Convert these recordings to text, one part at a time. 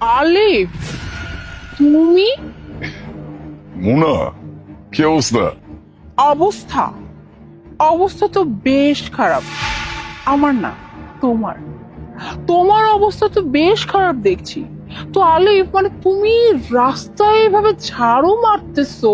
আলিফ তুমি? মুনা কি অবস্থা? অবস্থা? অবস্থা তো বেশ খারাপ। আমার না তোমার। তোমার অবস্থা তো বেশ খারাপ দেখছি। তো আলিফ মানে তুমি রাস্তায় এভাবে ঝাড়ু মারতেছো?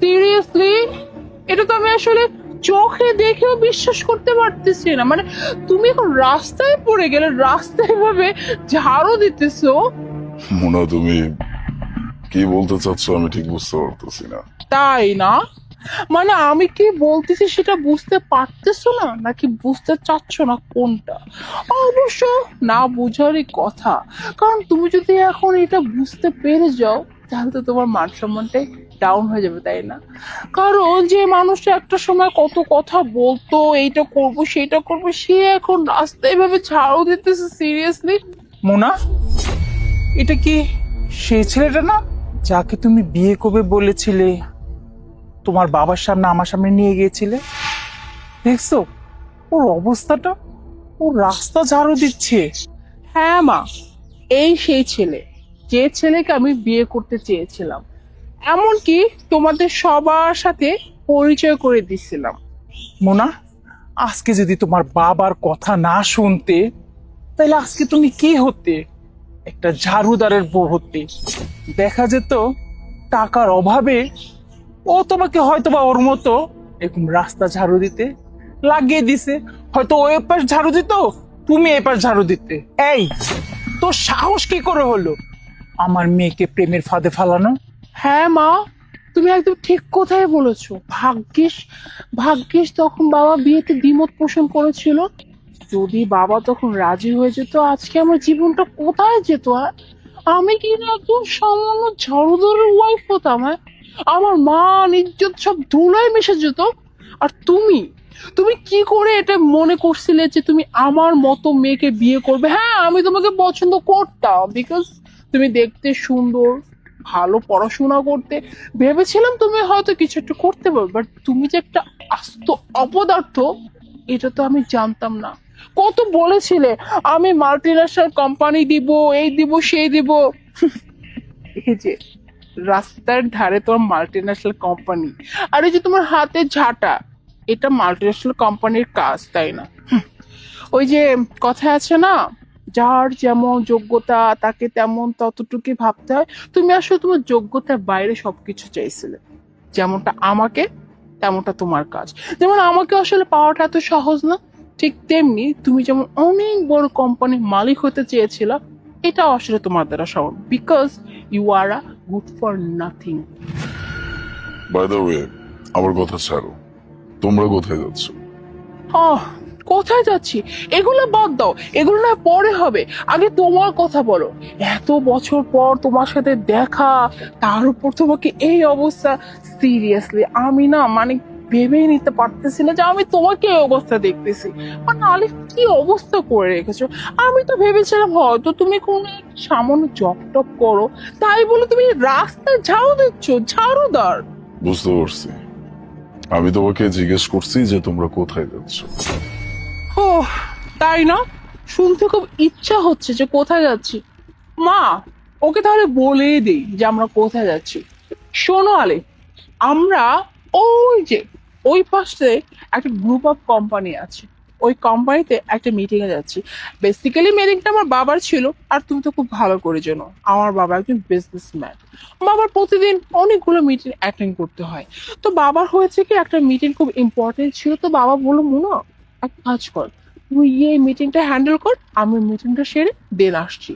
সিরিয়াসলি এটা তো আমি আসলে চোখে দেখেও বিশ্বাস করতে পারতেছি না। মানে তুমি এখন রাস্তায় পড়ে গেলে রাস্তায় ভাবে ঝাড়ু দিতেছো? মুনা তুমি কি বলতে চাচ্ছ আমি ঠিক বুঝতে পারতেছি না। তাই না? মানে আমি কি বলতেছি সেটা বুঝতে পারতেছো না নাকি বুঝতে চাচ্ছ না কোনটা? অবশ্য না বুঝারই কথা। কারণ তুমি যদি এখন এটা বুঝতে পেরে যাও তাহলে তো তোমার মান সম্মানটাই ডাউন হয়ে যাবে তাই না? কারণ যে মানুষটা একটা সময় কত কথা বলতো এইটা করব সেটা করব সে এখন রাস্তায় ভাবে ছাড়ও দিতেছে সিরিয়াসলি মোনা এটা কি সেই ছেলেটা না যাকে তুমি বিয়ে করবে বলেছিলে? তোমার বাবার সামনে আমার সামনে নিয়ে গিয়েছিলে? দেখছ? ওর অবস্থাটা ও রাস্তা ঝাড়ু দিচ্ছে। হ্যাঁ মা এই সেই ছেলে। যে ছেলেকে আমি বিয়ে করতে চেয়েছিলাম। এমনকি তোমাদের সবার সাথে পরিচয় করে দিছিলাম। মোনা আজকে যদি তোমার বাবার কথা না শুনতে তাহলে আজকে তুমি কি হতে? একটা ঝাড়ুদারের হতে দেখা যেত টাকার অভাবে ও তোমাকে হয়তো বা ওর মতো এরকম রাস্তা ঝাড়ু দিতে লাগিয়ে দিছে। হয়তো ও এপাশ ঝাড়ু দিত, তুমি এপাশ ঝাড়ু দিতে। এই, তোর সাহস কি করে হলো? আমার মেয়েকে প্রেমের ফাঁদে ফালানো? হ্যাঁ মা, তুমি একদম ঠিক কথাই বলেছ। ভাগ্যিস ভাগ্যিস তখন বাবা বিয়েতে দ্বিমত পোষণ করেছিল। যদি বাবা তখন রাজি হয়ে যেত, আজকে আমার জীবনটা কোথায় যেত আর আমি কি না একদম সামান্য ঝড়দরের ওয়াইফ হতাম হ্যাঁ? আমার মা ইজ্জত সব ধুলায় মিশে যেত। আর তুমি? তুমি কি করে এটা মনে করছিলে যে তুমি আমার মতো মেয়েকে বিয়ে করবে? হ্যাঁ আমি তোমাকে পছন্দ করতাম বিকজ তুমি দেখতে সুন্দর, ভালো পড়াশোনা করতে। ভেবেছিলাম তুমি হয়তো কিছু একটা করতে পারবে বাট তুমি যে একটা আস্ত অপদার্থ, এটা তো আমি জানতাম না। কত বলেছিলে, আমি মাল্টি ন্যাশনাল কোম্পানি দিব, এই দিব, সেই দিব। এই যে, রাস্তার ধারে তোমার মাল্টি ন্যাশনাল কোম্পানি, আর এই যে তোমার হাতে ঝাঁটা, এটা মাল্টি ন্যাশনাল কোম্পানির কাজ, তাই না? ওই যে কথা আছে না, যার যেমন যোগ্যতা, তাকে তেমন ততটুকুই ভাবতে হয়। তুমি আসলে তোমার যোগ্যতার বাইরে সবকিছু চাইছিলে। যেমনটা আমাকে, তেমনটা তোমার কাজ। যেমন আমাকে আসলে পাওয়াটা এত সহজ না। ঠিক তেমনি তুমি যেমন অনেক বড় কোম্পানির মালিক হতে চেয়েছিল এটা আসলে তোমার দ্বারা সম্ভব because you are a good for nothing by the way আমার কথা ছাড়ো তোমরা কোথায় যাচ্ছ? আহ কোথায় যাচ্ছি? এগুলো বাদ দাও এগুলো না পরে হবে। আগে তোমার কথা বলো। এত বছর পর তোমার সাথে দেখা তার উপর তোমাকে এই অবস্থা সিরিয়াসলি আমি না মানে ভেবেই নিতে পারতেছি না যে আমি তোমাকে এই অবস্থা দেখতেছি। মানে নাহলে কি অবস্থা করে রেখেছো? আমি তো ভেবেছিলাম হয়তো তুমি কোনো সামান্য জব টপ করো। তাই বলে তুমি রাস্তা ঝাড়ু দিচ্ছ ঝাড়ুদার। বুঝতে পারছি। আমি তোমাকে জিজ্ঞেস করছি যে তোমরা কোথায় যাচ্ছ। ও তাই না? শুনতে খুব ইচ্ছা হচ্ছে যে কোথায় যাচ্ছি। মা ওকে তাহলে বলেই দিই যে আমরা কোথায় যাচ্ছি। শোনো আলে আমরা ওই যে ওই পাশে একটা গ্রুপ অফ কোম্পানি আছে। ওই কোম্পানিতে একটা মিটিং এ যাচ্ছি। বেসিক্যালি মিটিংটা আমার বাবার ছিল, আর তুমি তো খুব ভালো করে জানো, আমার বাবা একজন বিজনেসম্যান বাবার প্রতিদিন অনেকগুলো মিটিং অ্যাটেন্ড করতে হয়। তো বাবার হয়েছে কি, একটা মিটিং খুব ইম্পর্টেন্ট ছিল, তো বাবা বলল, মুনো, এক কাজ কর, তুই গিয়ে মিটিংটা হ্যান্ডেল কর, আমি মিটিংটা সেরে দেন আসছি।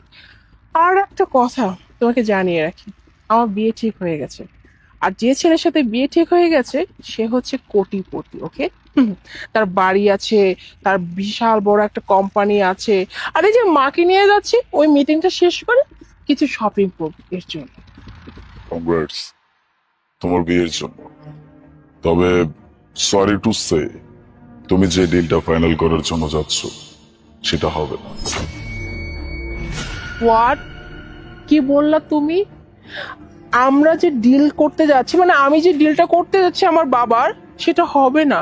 আর একটা কথা তোমাকে জানিয়ে রাখি, আমার বিয়ে ঠিক হয়ে গেছে। আর যে ছেলের সাথে বিয়ে ঠিক হয়ে গেছে সে হচ্ছে কোটিপতি ওকে তার বাড়ি আছে তার বিশাল বড় একটা কোম্পানি আছে। আর এই যে মাকে নিয়ে যাচ্ছি ওই মিটিংটা শেষ করে কিছু শপিং করব এর জন্য। কংগ্রেটস তোমার বিয়ের জন্য। তবে সরি টু সে তুমি যে ডিলটা ফাইনাল করার জন্য যাচ্ছ সেটা হবে না। হোয়াট কি বললা তুমি? আমরা যে ডিল করতে যাচ্ছি মানে আমি যে ডিলটা করতে যাচ্ছি আমার বাবার, সেটা হবে না।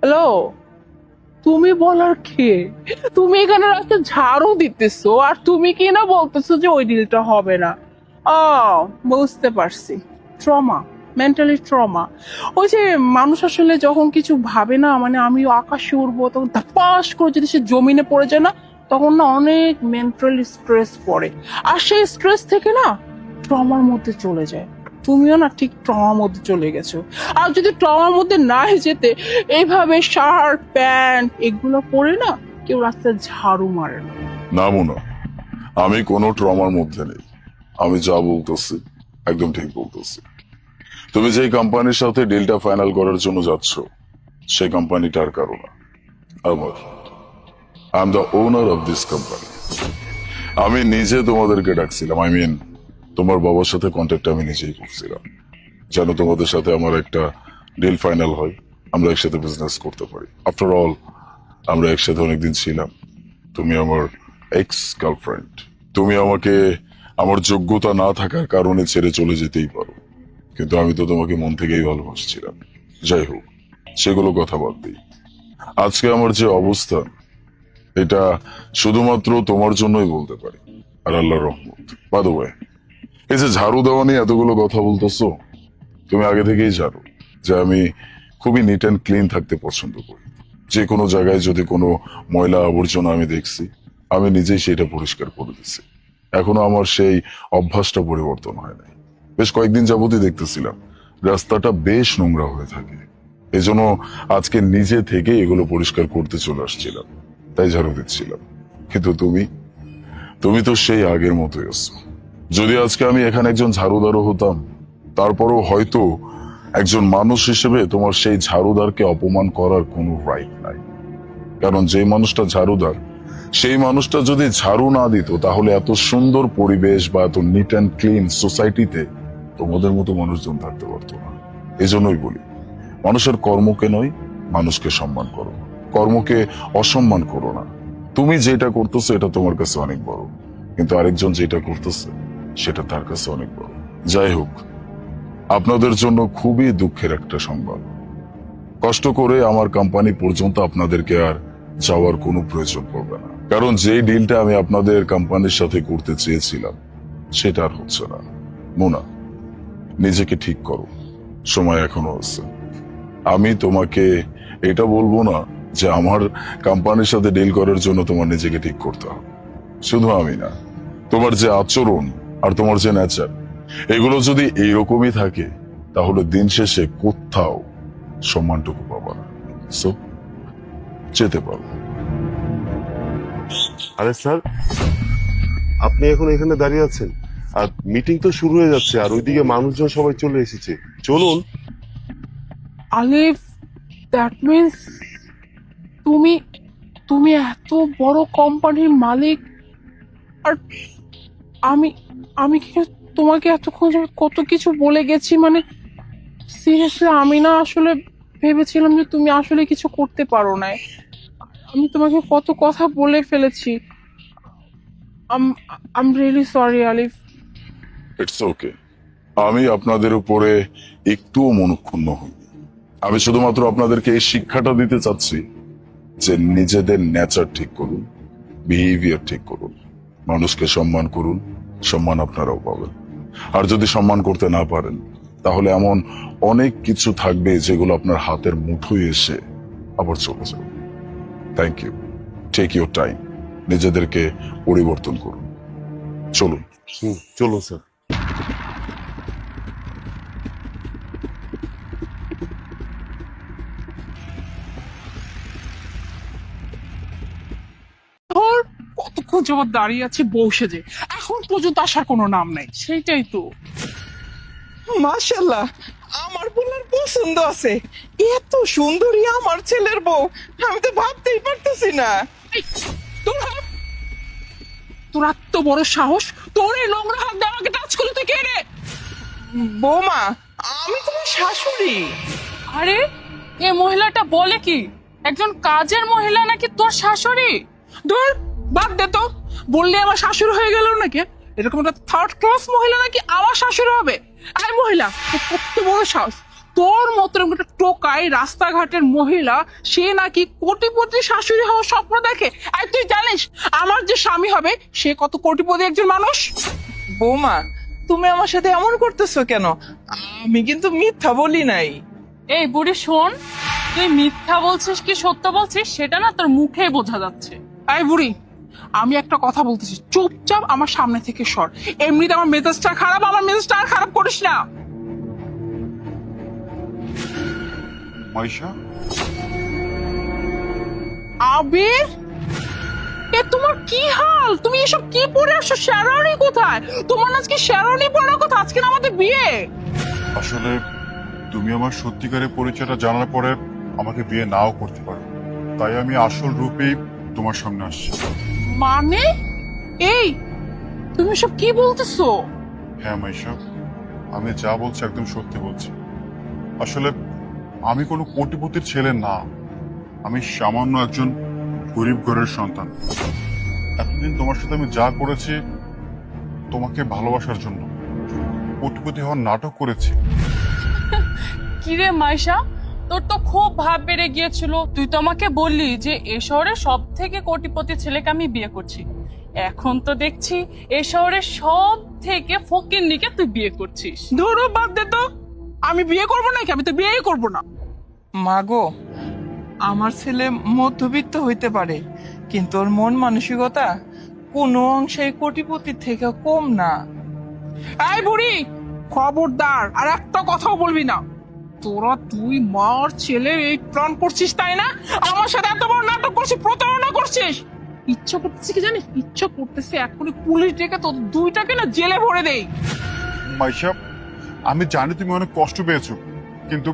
হ্যালো তুমি বলার কে? তুমি এখানে রাস্তা ঝাড়ু দিতেছো, আর তুমি কি না বলতেছো যে ওই ডিলটা হবে না? ও বুঝতে পারছি। ট্রমা মেন্টালি ট্রমা ওই যে মানুষ আসলে যখন কিছু ভাবে না মানে আমি আকাশে উড়বো, তখন ধাপাস করে যদি সে জমিনে পড়ে যায় না, তখন না অনেক মেন্টালি স্ট্রেস পড়ে। আর সেই স্ট্রেস থেকে না ট্রমার মধ্যে চলে যায়। তুমিও না ঠিক ট্রমার মধ্যে চলে গেছো। আর যদি ট্রমার মধ্যে না যেতে এইভাবে শার্ট, প্যান্ট এগুলো পরে না কেউ রাস্তায় ঝাড়ু মারে না। না, মুনা, আমি কোনো ট্রমার মধ্যে নেই। আমি যা বলতেছি, একদম ঠিক বলতেছি। তুমি যে কোম্পানির সাথে ডিলটা ফাইনাল করার জন্য যাচ্ছ, সেই কোম্পানিটার কারণ। আমার I am the owner of this company আমি নিজে তোমাদেরকে ডাকছিলাম আই মিন তোমার বাবার সাথে কন্ট্যাক্ট আমি নিজেই করছিলাম। যেন তোমাদের সাথে আমার একটা ডিল ফাইনাল হয়, আমরা একসাথে বিজনেস করতে পারি। আফটার অল আমরা একসাথে অনেকদিন ছিলাম। তুমি আমার এক্স গার্লফ্রেন্ড তুমি আমাকে আমার যোগ্যতা না থাকার কারণে ছেড়ে চলে যেতেই পারো। কিন্তু আমি তো তোমাকে মন থেকেই ভালোবাসছিলাম। যাই হোক, সেগুলো কথা বাদ দিই। আজকে আমার যে অবস্থা, এটা শুধুমাত্র তোমার জন্যই বলতে পারি। আর আল্লাহর রহমত। বাদ এই যে ঝাড়ু দেওয়া নিয়ে এতগুলো কথা বলতেছো, তুমি আগে থেকেই জানো যে আমি খুবই নিট অ্যান্ড ক্লিন থাকতে পছন্দ করি। যে কোনো জায়গায় যদি কোনো ময়লা আবর্জনা আমি দেখছি, আমি নিজেই সেটা পরিষ্কার করে দিচ্ছি। এখনও আমার সেই অভ্যাসটা পরিবর্তন হয় নাই। বেশ কয়েকদিন যাবতই দেখতেছিলাম, রাস্তাটা বেশ নোংরা হয়ে থাকে। এজন্য আজকে নিজে থেকে এগুলো পরিষ্কার করতে চলে আসছিলাম, তাই ঝাড়ু দিচ্ছিলাম। কিন্তু তুমি তুমি তো সেই আগের মতোই আছো। যদি আজকে আমি এখানে একজন ঝাড়ুদারও হতাম, তারপরও হয়তো একজন মানুষ হিসেবে তোমার সেই ঝাড়ুদারকে অপমান করার কোনো রাইট নাই। কারণ যে মানুষটা ঝাড়ুদার, সেই মানুষটা যদি ঝাড়ু না দিত, তাহলে এত সুন্দর পরিবেশ বা এত নিট অ্যান্ড ক্লিন সোসাইটিতে তোমাদের মতো মানুষজন থাকতে পারতো না। এজন্যই বলি, মানুষের কর্মকে নয়, মানুষকে সম্মান করো। কর্মকে অসম্মান করো না। তুমি যেটা করতেছো, এটা তোমার কাছে অনেক বড়। কিন্তু আরেকজন যেটা করতেছে সেটা তার কাছে অনেক বড়। যাই হোক, আপনাদের জন্য খুবই দুঃখের একটা সংবাদ। কষ্ট করে আমার কোম্পানি পর্যন্ত আপনাদেরকে আর যাওয়ার কোনো প্রয়োজন পড়বে না। কারণ যে ডিলটা আমি আপনাদের কোম্পানির সাথে করতে চেয়েছিলাম, সেটা আর হচ্ছে না। মোনা, নিজেকে ঠিক করো। সময় এখনও আছে। আমি তোমাকে এটা বলব না যে আমার কোম্পানির সাথে ডিল করার জন্য তোমার নিজেকে ঠিক করতে হবে। শুধু আমি না, তোমার যে আচরণ আর তোমার যে নেচার এগুলো যদি এইরকমই থাকে তাহলে দিন শেষে কোথাও সম্মানটুকু পাবা সো যেতে পারো। আরে স্যার আপনি এখন এখানে দাঁড়িয়ে আছেন। আর মিটিং তো শুরু হয়ে যাচ্ছে আর ওইদিকে মানুষজন সবাই চলে এসেছে। চলুন। আলিফ দ্যাট মিন্স তুমি তুমি এত বড় কোম্পানির মালিক আর আমি আমি কি তোমাকে এতক্ষণ কত কিছু বলে গেছি? মানে সিরিয়াসলি আমি না আসলে ভেবেছিলাম যে তুমি আসলে কিছু করতে পারো না আমি তোমাকে কত কথা বলে ফেলেছি। I'm I'm really sorry Alif. It's okay আমি আপনাদের উপরে একটুও মনক্ষুণ্ণ হই আমি শুধুমাত্র আপনাদেরকে এই শিক্ষাটা দিতে চাচ্ছি যে নিজেদের নেচার ঠিক করুন বিহেভিয়ার ঠিক করুন। মানুষকে সম্মান করুন, সম্মান আপনারাও পাবেন। আর যদি সম্মান করতে না পারেন, তাহলে এমন অনেক কিছু থাকবে যেগুলো আপনার হাতের মুঠোয় এসে আবার চলে যাবে। Thank you take your time নিজেদেরকে পরিবর্তন করুন। চলুন। চলুন, স্যার ধর যাবত দাঁড়িয়ে আছে বসে সেজে এখন পর্যন্ত আসার কোনো নাম নাই। সেইটাই তো। মাশাল্লাহ আমার বোনের পছন্দ আছে। এত সুন্দরী আমার ছেলের বউ আমি তো ভাবতেই পারতেছি না। তোর? তোর এত বড় সাহস। তোর এই নোংরা হাত দিয়ে আমাকে টাচ করলে তুই কে রে? বৌমা আমি তোমার শাশুড়ি। আরে এ মহিলাটা বলে কি? একজন কাজের মহিলা নাকি তোর শাশুড়ি? ধর বাদ দে তো। বললে আমার শাশুড়ি হয়ে গেল নাকি? এরকম একটা থার্ড ক্লাস মহিলা নাকি আমার শাশুড়ি হবে? আরে মহিলা কত বড় সাহস। তোর মতো এরকম একটা টোকাই রাস্তাঘাটের মহিলা সে নাকি কোটিপতি শাশুড়ি হওয়ার স্বপ্ন দেখে? আর তুই জানিস আমার যে স্বামী হবে সে কত কোটিপতি একজন মানুষ? বৌমা তুমি আমার সাথে এমন করতেছো কেন? আমি কিন্তু মিথ্যা বলি নাই। এই বুড়ি শোন তুই মিথ্যা বলছিস কি সত্য বলছিস সেটা না তোর মুখে বোঝা যাচ্ছে। এই বুড়ি আমি একটা কথা বলতেছি চুপচাপ আমার সামনে থেকে সর। এমনিতে আমার মেজাজটা খারাপ আমার মেজাজটা আর খারাপ করিস না। মাইশা? আবির? এ তোমার কি হাল? তুমি এসব কি পরে আসছো? শেরানি কোথায়? তোমার আজকে শেরানি পরার কথা? আজকে না আমাদের বিয়ে? আসলে তুমি আমার সত্যিকারের পরিচয়টা জানার পরে আমাকে বিয়ে নাও করতে পারো। তাই আমি আসল রূপেই তোমার সামনে আসছি। মানে? এই তুমি সব কি বলতেছো? হ্যাঁ মাইশা আমি যা বলছি একদম সত্যি বলছি। আসলে আমি কোনো কোটিপতির ছেলে না। আমি সামান্য একজন গরিব ঘরের সন্তান। এতদিন তোমার সাথে আমি যা করেছি তোমাকে ভালোবাসার জন্য। কোটিপতি হওয়ার নাটক করেছি। কিরে মাইশা? তোর তো খুব ভাব বেড়ে গিয়েছিল। তুই তো আমাকে বললি যে এ শহরে সব থেকে কোটিপতি ছেলেকে আমি বিয়ে করছি। এখন তো দেখছি এ শহরের সব থেকে ফকির নিকে তুই বিয়ে করছিস। ধরো বাদ দে তো। আমি বিয়ে করব নাকি? আমি তো বিয়েই করব না। মাগো আমার ছেলে মধ্যবিত্ত হইতে পারে কিন্তু ওর মন মানসিকতা কোনো অংশে কোটিপতির থেকে কম না। এই বুড়ি খবরদার আর একটা কথাও বলবি না। তোরা তুই মার ছেলে এই প্রাণ করছিস তাই না? আমার সাথে এত বড় নাটক করছিস প্রতারণা করছিস। ইচ্ছা করতেছি কি জানিস? ইচ্ছা করতেছে এখনই পুলিশ ডেকে তোর দুইটাকে না জেলে ভরে দেই। মাইশা আমি জানি তুমি অনেক কষ্ট পেয়েছ কিন্তু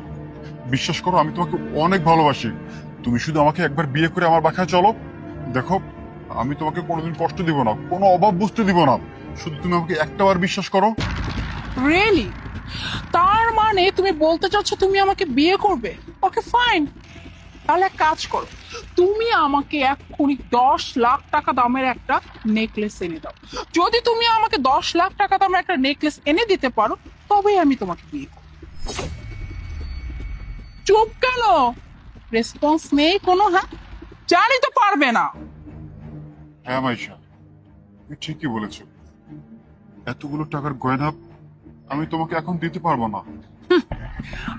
বিশ্বাস করো আমি তোমাকে অনেক ভালোবাসি। তুমি শুধু আমাকে একবার বিয়ে করে আমার বাসায় চলো। দেখো আমি তোমাকে কোনোদিন কষ্ট দিব না কোনো অভাব বুঝতে দিব না। শুধু তুমি আমাকে একটাবার বিশ্বাস করো। রিয়েলি তার মানে তুমি বলতে চাচ্ছ তুমি আমাকে বিয়ে করবে? ওকে ফাইন তাহলে এক কাজ করো, তুমি আমাকে এক্ষুনি দশ লাখ টাকা দামের একটা নেকলেস এনে দাও। যদি তুমি আমাকে দশ লাখ টাকা দামের একটা নেকলেস এনে দিতে পারো, তবেই আমি তোমাকে বিয়ে করব। চুপ কেন? রেসপন্স নেই কোনো হ্যাঁ? জানি তো পারবে না। হ্যাঁ মাইশা, তুমি ঠিকই বলেছ। এতগুলো টাকার গয়না আমি তোমাকে এখন দিতে পারব না।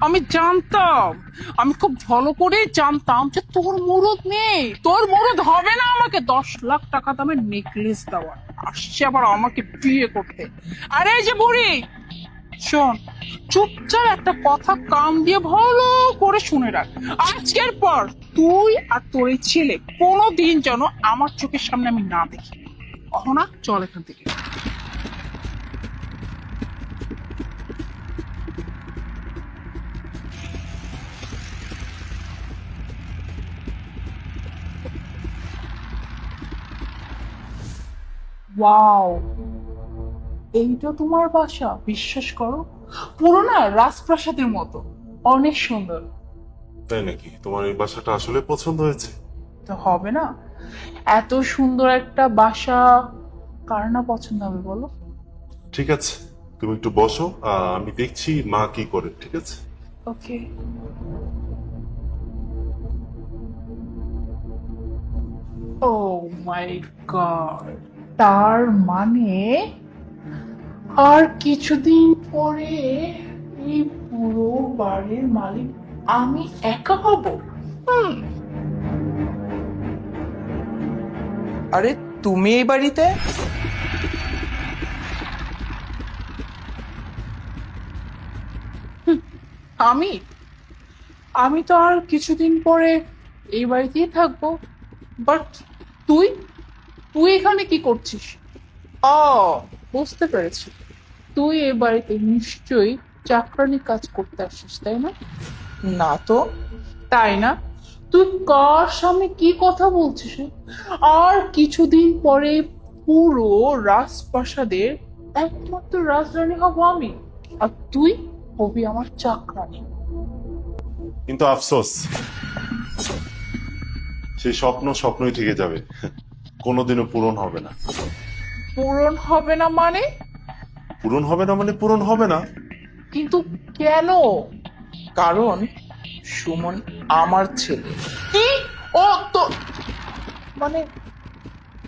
আমি জানতাম। আমি খুব ভালো করে জানতাম যে তোর মুরদ নেই। তোর মুরদ হবে না আমাকে। দশ লাখ টাকা দামের নেকলেস দেওয়ার। আসছে আবার আমাকে বিয়ে করতে। আরে যে বুড়ি, শোন, চুপচাপ একটা কথা কান দিয়ে ভালো করে শুনে রাখ। আজকের পর তুই আর তোর ছেলে কোনোদিন যেন আমার চোখের সামনে আমি না দেখি। অহনা, চল এখান থেকে। ওয়াও এইটা তোমার বাসা বিশ্বাস করো? পুরো না রাজপ্রাসাদের মতো। অনেক সুন্দর। তাই নাকি? তোমার এই বাসাটা আসলে পছন্দ হয়েছে? তো হবে না। এত সুন্দর একটা বাসা কার না পছন্দ হবে বলো? ঠিক আছে তুমি একটু বসো আহ, আমি দেখছি মা কি করে ঠিক আছে? ওকে। ও মাই গড তার মানে আর কিছুদিন পরে এই পুরো বাড়ির মালিক আমি একা হব? আরে তুমি এই বাড়িতে? আমি? আমি তো আর কিছুদিন পরে এই বাড়িতেই থাকব। বাট তুই? তুই এখানে কি করছিস? ও। বুঝতে পেরেছি। তুই এই বাড়িতে নিশ্চয়ই চাকরানি কাজ করতে আসিস তাই না? না তো। তাই না? তুই কার সামনে কি কথা বলছিস? আর কিছুদিন পরে পুরো রাজপ্রাসাদের একমাত্র রাজরানী হব আমি। আর তুই হবি আমার চাকরানি। কিন্তু আফসোস সেই স্বপ্ন স্বপ্নই থেকে যাবে। কোনোদিনও পূরণ হবে না। পূরণ হবে না মানে? পূরণ হবে না মানে পূরণ হবে না। কিন্তু কেন? কারণ সুমন আমার ছেলে। কি? ও তো মানে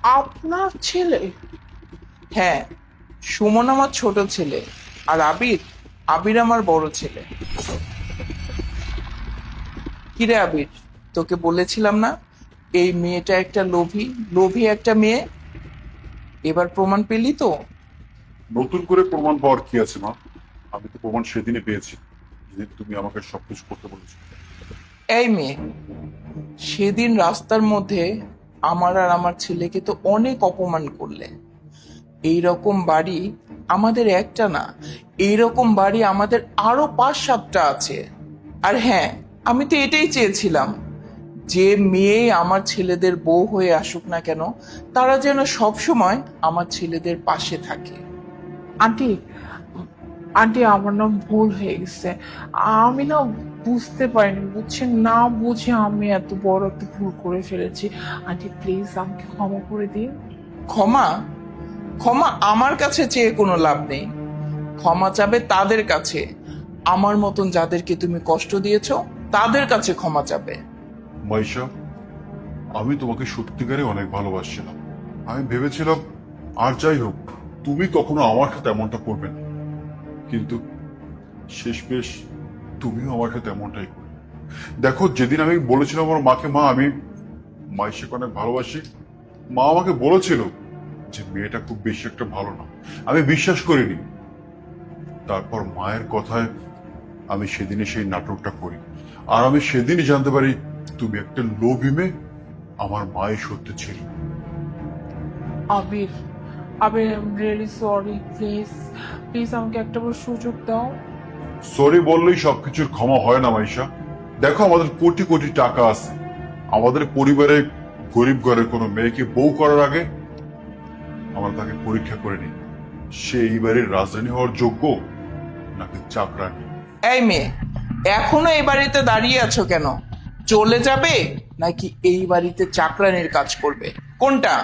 আপনার ছেলে? হ্যাঁ সুমন আমার ছোট ছেলে আর আবির আবির আমার বড় ছেলে। কিরে আবির তোকে বলেছিলাম না এই মেয়েটা একটা লোভী লোভী একটা মেয়ে। এবার প্রমাণ পেলি তো? নতুন করে প্রমাণ পাওয়ার কি আছে মা? আমি তো প্রমাণ সেদিনই পেয়েছি যেদিন তুমি আমাকে সবকিছু করতে বলেছ। এই মেয়ে সেদিন রাস্তার মধ্যে আমার আর আমার ছেলেকে তো অনেক অপমান করলে। এই রকম বাড়ি আমাদের একটা না এই রকম বাড়ি আমাদের আরও পাঁচ সাতটা আছে। আর হ্যাঁ আমি তো এটাই চেয়েছিলাম। যে মেয়ে আমার ছেলেদের বউ হয়ে আসুক না কেন তারা যেন সব সময় আমার ছেলেদের পাশে থাকে। আন্টি আন্টি আমার না ভুল হয়ে গেছে। আমি না বুঝতে পারিনি বুঝছেন না বুঝে আমি এত বড় একটা ভুল করে ফেলেছি। আন্টি প্লিজ আমাকে ক্ষমা করে দিন। ক্ষমা? ক্ষমা আমার কাছে চেয়ে কোনো লাভ নেই। ক্ষমা চাবে তাদের কাছে। আমার মতন যাদেরকে তুমি কষ্ট দিয়েছ তাদের কাছে ক্ষমা চাবে। মাইশা আমি তোমাকে সত্যিকারে অনেক ভালোবাসছিলাম। আমি ভেবেছিলাম, আর যাই হোক, তুমি কখনো আমার সাথে এমনটা করবে না। কিন্তু শেষ বেশ তুমিও আমার সাথে এমনটাই করবে দেখো, যেদিন আমি বলেছিলাম আমার মাকে, মা, আমি মাইশাকে অনেক ভালোবাসি। মা আমাকে বলেছিল যে, মেয়েটা খুব বেশি একটা ভালো না। আমি বিশ্বাস করিনি। তারপর মায়ের কথায় আমি সেদিনে সেই নাটকটা করি। আর আমি সেদিনই জানতে পারি তুমি একটা লোভী মেয়ে আমার মায়ের সত্যি ছিল। Abir Abir I am really sorry please please আমাকে একটা বার সুযোগ দাও। সরি বললেই সবকিছুর ক্ষমা হয় না মাইশা। দেখো আমাদের কোটি কোটি টাকা আছে। আমাদের পরিবারে গরিব ঘরের কোনো মেয়েকে বউ করার আগে আমরা তাকে পরীক্ষা করে নিই। সে এই বাড়ির রাজধানী হওয়ার যোগ্য নাকি চাকরানি? এই মেয়ে এখনও এই বাড়িতে দাঁড়িয়ে আছো কেন? চলে যাবে? নাকি এই বাড়িতে চাকরানির কাজ করবে? কোনটা?